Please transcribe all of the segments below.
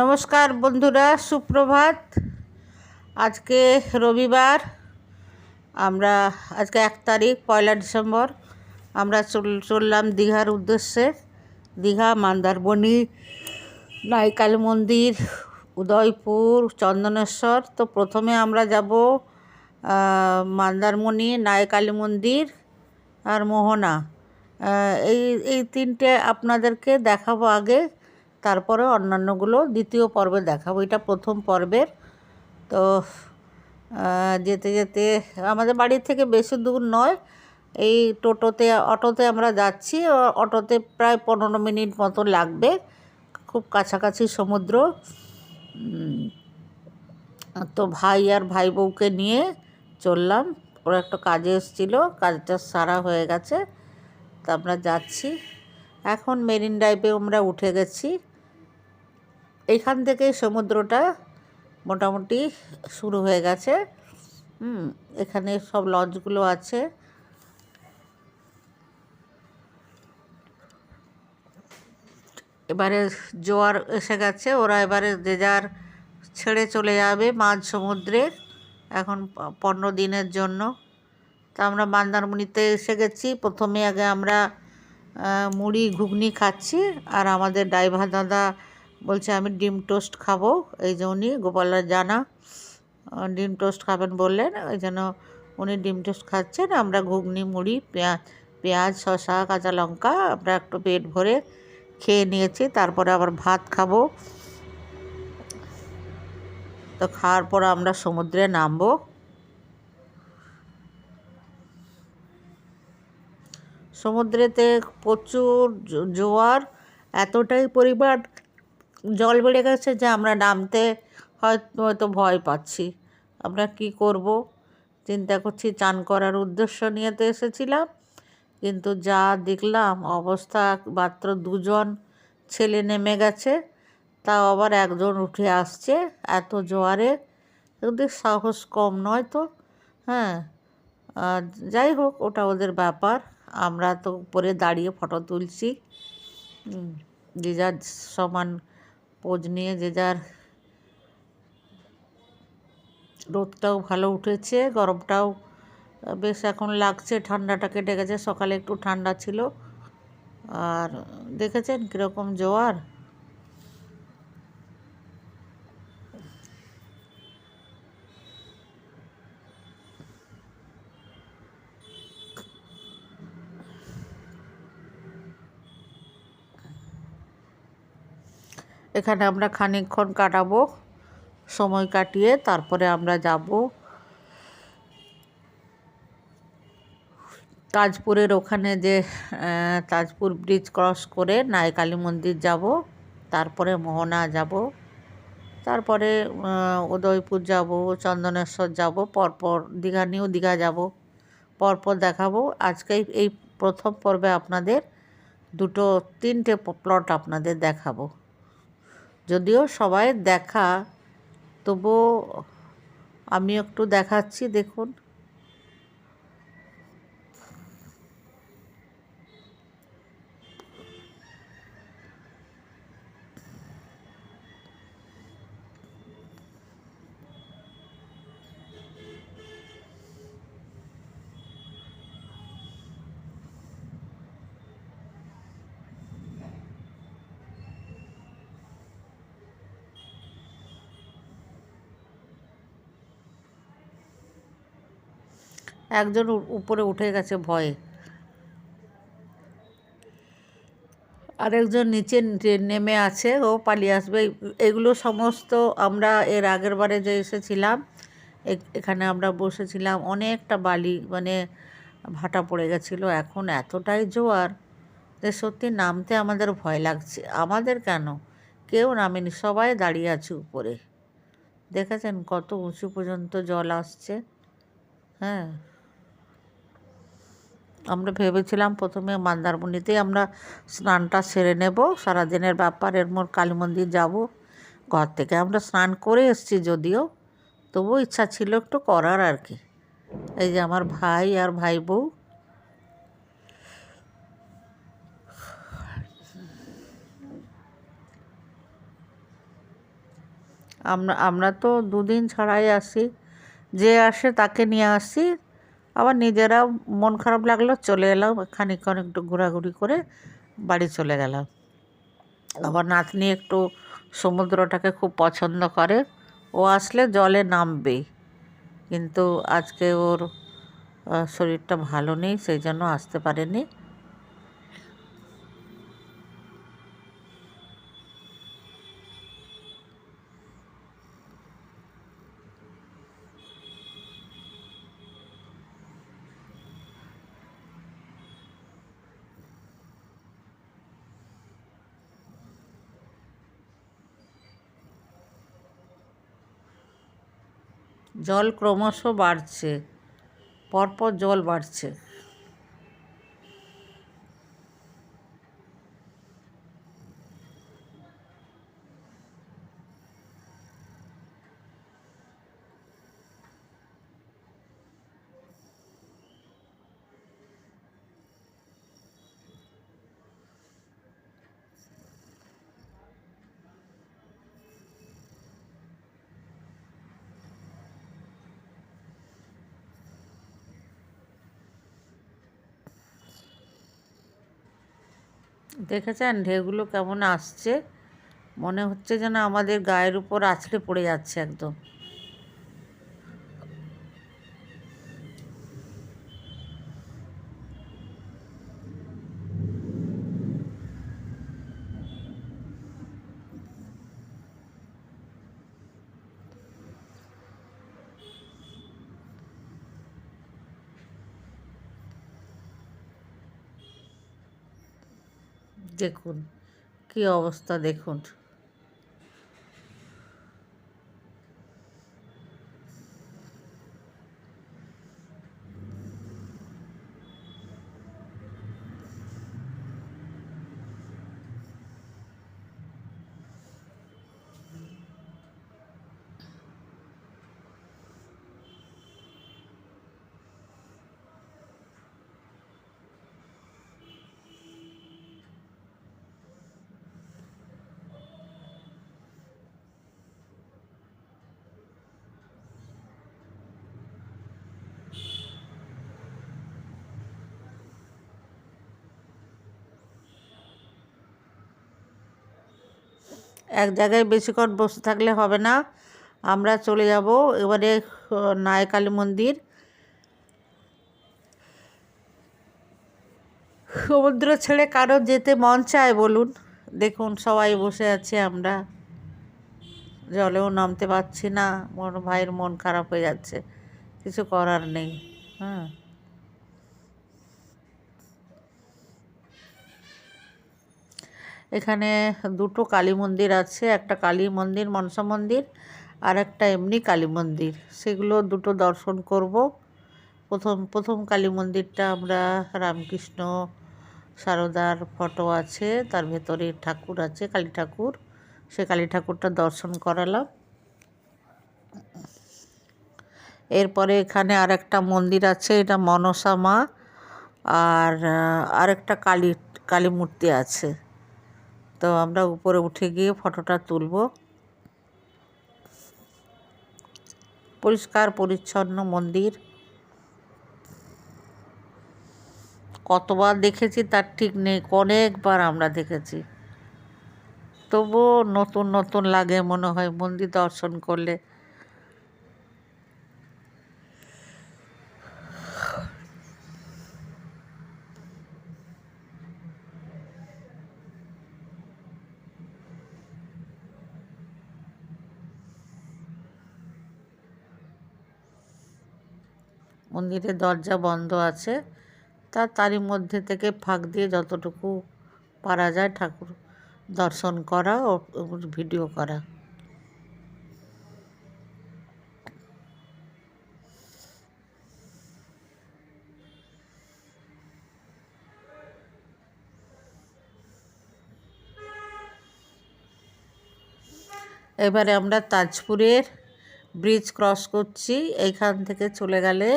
নমস্কার বন্ধুরা, সুপ্রভাত। আজকে রবিবার, আমরা আজকে এক তারিখ, পয়লা ডিসেম্বর। আমরা চল, চললাম দীঘার উদ্দেশ্যে। দীঘা মন্দারমণি নাইকাল মন্দির, উদয়পুর, চন্দনেশ্বর। তো প্রথমে আমরা যাব মন্দারমণি নায়কালী মন্দির আর মোহনা। এই এই তিনটে আপনাদেরকে দেখাবো আগে। তারপরে অন্যান্যগুলো দ্বিতীয় পর্বে দেখাবো। এটা প্রথম পর্বের। তো যেতে যেতে আমাদের বাড়ি থেকে বেশি দূর নয়। এই টোটোতে, অটোতে আমরা যাচ্ছি। অটোতে প্রায় পনেরো মিনিট মতো লাগবে। খুব কাছাকাছি সমুদ্র। তো ভাই আর ভাই বউকে নিয়ে চললাম। ওরা একটা কাজে এসেছিল। কাজটা সারা হয়ে গেছে। তা আমরা যাচ্ছি। এখন মেরিন ড্রাইভে আমরা উঠে গেছি। এইখান থেকে সমুদ্রটা মোটামুটি শুরু হয়ে গেছে। হুম, এখানে সব লঞ্চগুলো আছে। এবারে জোয়ার এসে গেছে, ওরা এবারে যে যার ছেড়ে চলে যাবে মাঝ সমুদ্রে এখন পনেরো দিনের জন্য। তা আমরা মন্দারমণিতে এসে গেছি। প্রথমে আগে আমরা মুড়ি, ঘুগনি খাচ্ছি, আর আমাদের ড্রাইভার দাদা বলছে, আমি ডিম টোস্ট খাব। এই যে উনি গোপালরা জানা ডিম টোস্ট খাবেন বললেন, ওই জন্য উনি ডিম টোস্ট খাচ্ছেন। আমরা ঘুগনি, মুড়ি, পেঁয়াজ পেঁয়াজ, শসা, কাঁচা লঙ্কা, আমরা একটু পেট ভরে খেয়ে নিয়েছি, তারপরে আবার ভাত খাব। তো খাওয়ার পর আমরা সমুদ্রে নামবো। সমুদ্রেতে প্রচুর জোয়ার, এতটাই পরিমাণ জল বেড়ে গেছে যে আমরা নামতে হয়তো ভয় পাচ্ছি। আমরা কি করব? চিন্তা করছি, চান করার উদ্দেশ্য নিয়ে তো এসেছিলাম। কিন্তু যা দেখলাম, অবস্থা মাত্র দুজন ছেলে নেমে গেছে। তাও আবার একজন উঠে আসছে, এত জোয়ারে। ওদের সাহস কম নয় তো? হ্যাঁ। যাই হোক, ওটা ওদের ব্যাপার। আমরা তো উপরে দাঁড়িয়ে ফটো তুলছি। যে যার সমান পোজ নিয়ে যে যার রোদটাও ভালো উঠেছে, গরমটাও বেশ এখন লাগছে, ঠান্ডাটা কেটে গেছে, সকালে একটু ঠান্ডা ছিল। আর দেখেছেন কীরকম জোয়ার? এখানে আমরা খানিকক্ষণ কাটাবো, সময় কাটিয়ে তারপরে আমরা যাব তাজপুরের ওখানে যে তাজপুর ব্রিজ ক্রস করে নায়কালী মন্দির যাব, তারপরে মোহনা যাব, তারপরে উদয়পুর যাব, চন্দনেশ্বর যাব, পরপর দীঘা, নিউ দীঘা যাব, পরপর দেখাবো। আজকে এই- এই প্রথম পর্বে আপনাদের দুটো, তিনটে প্লট আপনাদের দেখাবো। যদিও সবাই দেখা তবুও আমি একটু দেখাচ্ছি দেখুন। একজন উপরে উঠে গেছে ভয়ে। আরেকজন নিচে নেমে আছে, ও পালিয়ে আসবে। এগুলো সমস্ত আমরা এর আগের বারে যে এসেছিলাম এখানে আমরা বসেছিলাম, অনেকটা বালি মানে ভাটা পড়ে গেছিল। এখন এতটাই জোয়ার যে সত্যি নামতে আমাদের ভয় লাগছে। আমাদের কেন? কেউ নামেনি, সবাই দাঁড়িয়ে আছে উপরে। দেখেছেন কত উঁচু পর্যন্ত জল আসছে? হ্যাঁ। আমরা ভেবেছিলাম প্রথমে মন্দারমণিতেই আমরা স্নানটা সেরে নেব। সারাদিনের ব্যাপার, এর মোর কালী মন্দির যাব ঘর থেকে। আমরা স্নান করে এসেছি যদিও, তবুও ইচ্ছা ছিল একটু করার আর কি। এই যে আমার ভাই আর ভাই বউ। আমরা আমরা তো দুদিন ছাড়াই আসি। যে আসে তাকে নিয়ে আসি। আবার নিজেরাও মন খারাপ লাগল, চলে এলাম, খানিকক্ষণ একটু ঘোরাঘুরি করে বাড়ি চলে গেলাম। আবার নাতনি একটু সমুদ্রটাকে খুব পছন্দ করে, ও আসলে জলে নামবেই। কিন্তু আজকে ওর শরীরটা ভালো নেই, সেই জন্য আসতে পারেনি। জল ক্রমশ বাড়ছে পরপর জল বাড়ছে। দেখেছেন? ঢেউগুলো কেমন আসছে? মনে হচ্ছে যেন আমাদের গায়ের উপর আছড়ে পড়ে যাচ্ছে একদম। দেখুন কী অবস্থা দেখুন। এক জায়গায় বেশিক্ষণ বসে থাকলে হবে না। আমরা চলে যাব এবারে নায়কালী মন্দির। সমুদ্র ছেড়ে কারও যেতে মন চায় বলুন। দেখুন, সবাই বসে আছে আমরা। জলেও নামতে পারছি না। মোর ভাইয়ের মন খারাপ হয়ে যাচ্ছে। কিছু করার নেই। হ্যাঁ। এখানে দুটো কালী মন্দির আছে, একটা কালী মন্দির, মনসা মন্দির, আর একটা এমনি কালী মন্দির। সেগুলো দুটো দর্শন করব। প্রথম প্রথম কালী মন্দিরটা আমরা রামকৃষ্ণ সারদার ফটো আছে, তার ভেতরে ঠাকুর আছে, কালী ঠাকুর। সে কালী ঠাকুরটা দর্শন করালাম। এরপরে এখানে আর একটা মন্দির আছে, এটা মনসা মা, আর আরেকটা কালী কালী মূর্তি আছে। তো আমরা উপরে উঠে গিয়ে ফটোটা তুলব। পরিষ্কার, পরিচ্ছন্ন মন্দির। কতবার দেখেছি তার ঠিক নেই, অনেকবার আমরা দেখেছি। তবুও নতুন নতুন লাগে মনে হয় মন্দির দর্শন করলে। মন্দিরের দরজা বন্ধ আছে। তা তারই মধ্যে থেকে ফাঁক দিয়ে যতটুকু পারা যায় ঠাকুর দর্শন করা ও ভিডিও করা। এবারে আমরা তাজপুরের ব্রিজ ক্রস করছি। এইখান থেকে চলে গেলে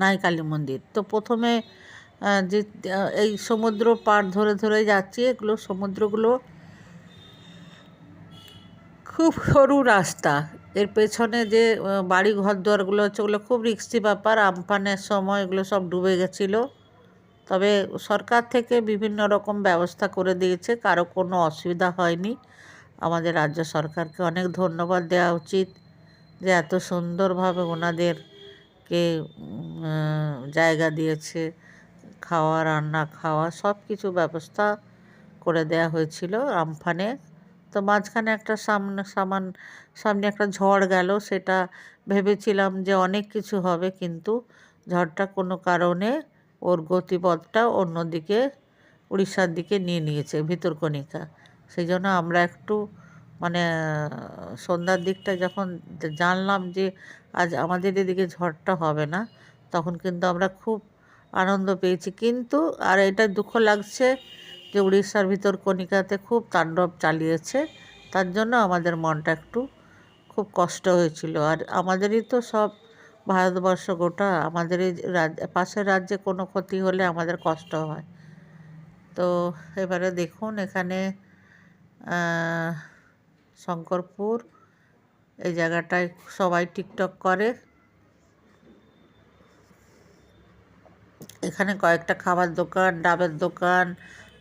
নাইকালী মন্দির। তো প্রথমে যে এই সমুদ্র পার ধরে ধরে যাচ্ছি, এগুলো সমুদ্রগুলো খুব সরু রাস্তা। এর পেছনে যে বাড়ি ঘর দুয়ারগুলো হচ্ছে, ওগুলো খুব রিক্সি ব্যাপার, আমফানের সময় এগুলো সব ডুবে গেছিল। তবে সরকার থেকে বিভিন্ন রকম ব্যবস্থা করে দিয়েছে, কারও কোনো অসুবিধা হয়নি। আমাদের রাজ্য সরকারকে অনেক ধন্যবাদ দেওয়া উচিত। যে এত সুন্দরভাবে ওনাদেরকে জায়গা দিয়েছে, খাওয়া, রান্না, খাওয়া সব কিছু ব্যবস্থা করে দেওয়া হয়েছিল আমফানে। তো মাঝখানে একটা সামনে, সামান, সামনে একটা ঝড় গেল, সেটা ভেবেছিলাম যে অনেক কিছু হবে, কিন্তু ঝড়টা কোনো কারণে ওর গতিপথটা অন্যদিকে, উড়িষ্যার দিকে নিয়ে নিয়েছে, ভিতরকণিকা। সেই জন্য আমরা একটু মানে সন্ধ্যার দিকটা যখন জানলাম যে আজ আমাদের এদিকে ঝড়টা হবে না, তখন কিন্তু আমরা খুব আনন্দ পেয়েছি। কিন্তু, আর এটা দুঃখ লাগছে যে উড়িষ্যার ভিতর কণিকাতে খুব তাণ্ডব চালিয়েছে, তার জন্য আমাদের মনটা একটু খুব কষ্ট হয়েছিল। আর আমাদেরই তো সব ভারতবর্ষ গোটা আমাদের এই পাশের রাজ্যে কোনো ক্ষতি হলে আমাদের কষ্ট হয়। তো, এবারে দেখুন এখানে শঙ্করপুর, এই জায়গাটায় সবাই টিকটক করে। এখানে কয়েকটা খাবার দোকান, ডাবের দোকান,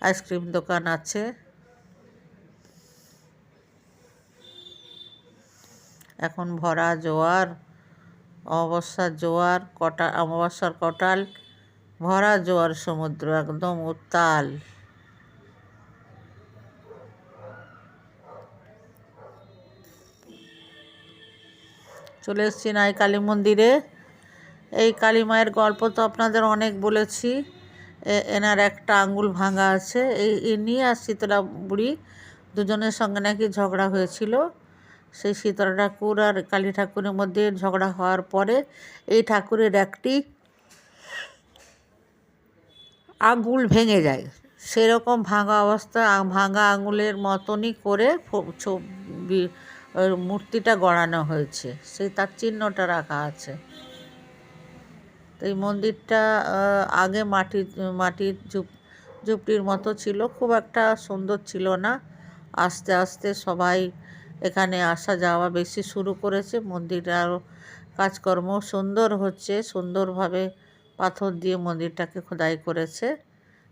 আইসক্রিম দোকান আছে। এখন ভরা জোয়ার অমাবস্যার জোয়ার, কটা, অমাবস্যার কটাল, ভরা জোয়ার সমুদ্র, একদম উত্তাল। চলে এসেছি নাই কালী মন্দিরে। এই কালী মায়ের গল্প তো আপনাদের অনেক বলেছি। এনার একটা আঙ্গুল ভাঙা আছে। এই, ইনি আর শীতলা বুড়ি দুজনের সঙ্গে নাকি ঝগড়া হয়েছিল। সেই শীতলা ঠাকুর আর কালী ঠাকুরের মধ্যে ঝগড়া হওয়ার পরে এই ঠাকুরের একটি আঙ্গুল ভেঙে যায়। সেরকম ভাঙা অবস্থা, ভাঙা আঙুলের মতনই করে ওর মূর্তিটা গড়ানো হয়েছে। সেই তার চিহ্নটা রাখা আছে। তো এই মন্দিরটা আগে মাটি মাটির ঝুপ ঝুপটির মতো ছিল, খুব একটা সুন্দর ছিল না। আস্তে আস্তে সবাই এখানে আসা যাওয়া বেশি শুরু করেছে। মন্দিরে আরও কাজকর্ম সুন্দর হচ্ছে, সুন্দরভাবে পাথর দিয়ে মন্দিরটাকে খোদাই করেছে।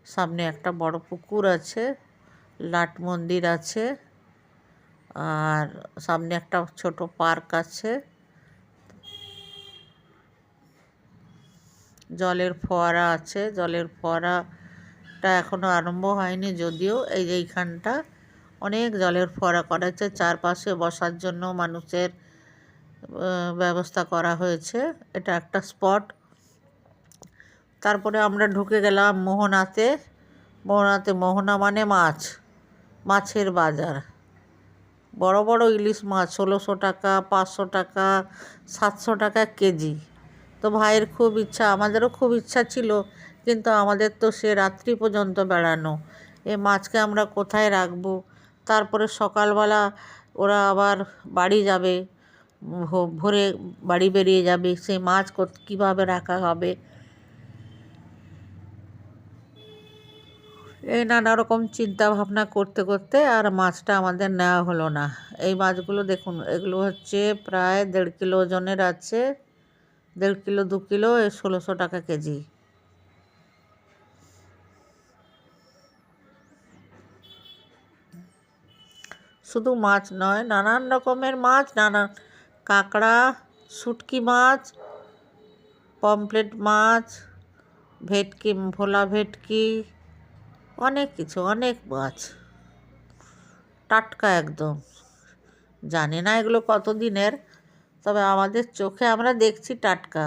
সামনে একটা বড় পুকুর আছে, লাট মন্দির আছে। আর সামনে একটা ছোট পার্ক আছে। জলের ফোয়ারা আছে। জলের ফোয়ারাটা এখনও আরম্ভ হয়নি যদিও। এই যে এইখানটা অনেক জলের ফোয়ারা করা হয়েছে। চারপাশে বসার জন্য মানুষের ব্যবস্থা করা হয়েছে। এটা একটা স্পট। তারপরে আমরা ঢুকে গেলাম মোহনাতে। মোহনাতে, মোহনা মানে মাছ। মাছের বাজার। বড় বড় ইলিশ মাছ ষোলোশো টাকা, পাঁচশো টাকা, সাতশো টাকা কেজি। তো ভাইয়ের খুব ইচ্ছা, আমাদেরও খুব ইচ্ছা ছিল, কিন্তু আমাদের তো সে রাত্রি পর্যন্ত বেড়ানো। এ মাছকে আমরা কোথায় রাখব? তারপরে সকালবেলা ওরা আবার বাড়ি যাবে ভোরে বাড়ি বেরিয়ে যাবে, সেই মাছ কীভাবে রাখা হবে? এই নানা রকম চিন্তা ভাবনা করতে করতে আর মাছটা আমাদের নেওয়া হলো না। এই মাছগুলো দেখুন, এগুলো হচ্ছে প্রায় দেড় কিলো ওজনের আছে। দেড় কিলো, দু কিলো ষোলোশো টাকা কেজি। শুধু মাছ নয়, নানান রকমের মাছ, নানান কাঁকড়া, শুটকি মাছ, পমফ্লেট মাছ, ভেটকি, ভোলা ভেটকি অনেক কিছু, অনেক মাছ। টাটকা একদম। জানি না এগুলো কত দিনের তবে আমাদের চোখে আমরা দেখছি টাটকা।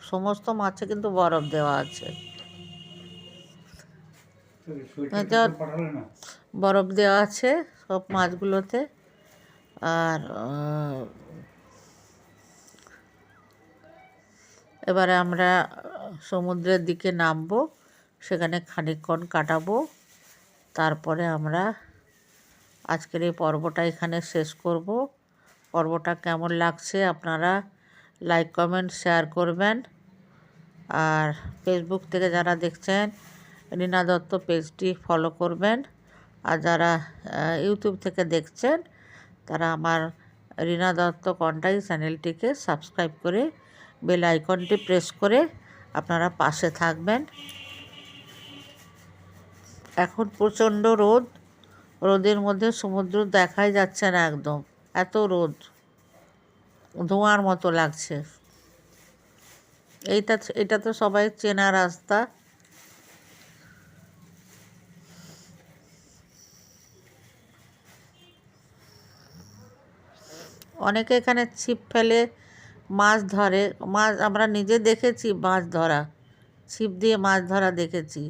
সমস্ত মাছে কিন্তু বরফ দেওয়া আছে। বরফ দেওয়া আছে সব মাছগুলোতে। আর এবারে আমরা সমুদ্রের দিকে নামবো। সেখানে খানিকক্ষণ কাটাবো। তারপরে আমরা আজকের এই পর্বটা এখানে শেষ করব। পর্বটা কেমন লাগছে আপনারা লাইক, কমেন্ট, শেয়ার করবেন। আর ফেসবুক থেকে যারা দেখছেন, রিনা দত্ত পেজটি ফলো করবেন। আর যারা ইউটিউব থেকে দেখছেন, তারা আমার রীনা দত্ত কন্টাই চ্যানেলটিকে সাবস্ক্রাইব করে বেল আইকনটি প্রেস করে আপনারা পাশে থাকবেন। এখন প্রচণ্ড রোদ। রোদের মধ্যে সমুদ্র দেখাই যাচ্ছে না একদম। এত রোদ। ধোঁয়ার মতো লাগছে। এইটা এটা তো সবাই চেনা রাস্তা। অনেকে এখানে ছিপ ফেলে মাছ ধরে। মাছ আমরা নিজে দেখেছি মাছ ধরা। ছিপ দিয়ে মাছ ধরা দেখেছি।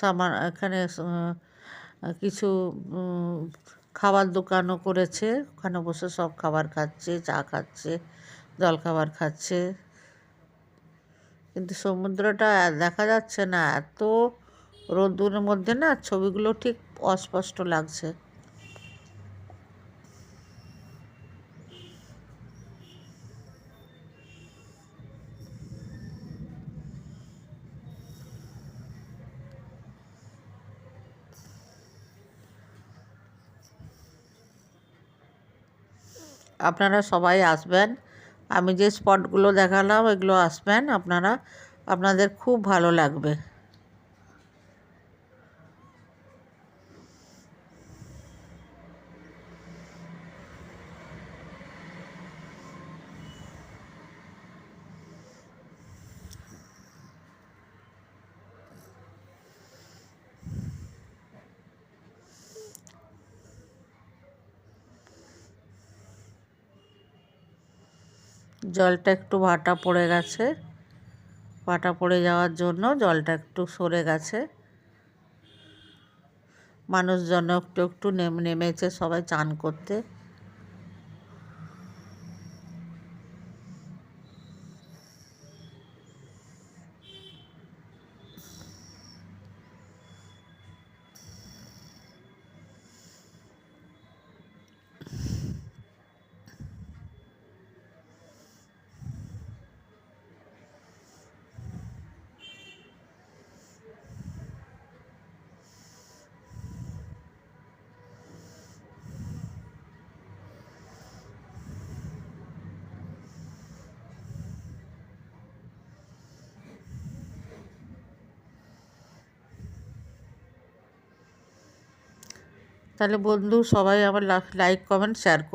সামান এখানে কিছু খাবার দোকানও করেছে। ওখানে বসে সব খাবার খাচ্ছে, চা খাচ্ছে, জল খাবার খাচ্ছে। কিন্তু সমুদ্রটা দেখা যাচ্ছে না, এত রোদ্দুরের মধ্যে না ছবিগুলো ঠিক অস্পষ্ট লাগছে। আপনারা সবাই আসবেন। আমি যে স্পটগুলো দেখালাম এগুলো আসবেন আপনারা আপনাদের খুব ভালো লাগবে। জলটা একটু ভাটা পড়ে গেছে। ভাটা পড়ে যাওয়ার জন্য জলটা একটু সরে গেছে। মানুষজন একটু একটু নেমেছে সবাই চান করতে। তাহলে বন্ধু সবাই আমার লাইক কমেন্ট শেয়ার করুন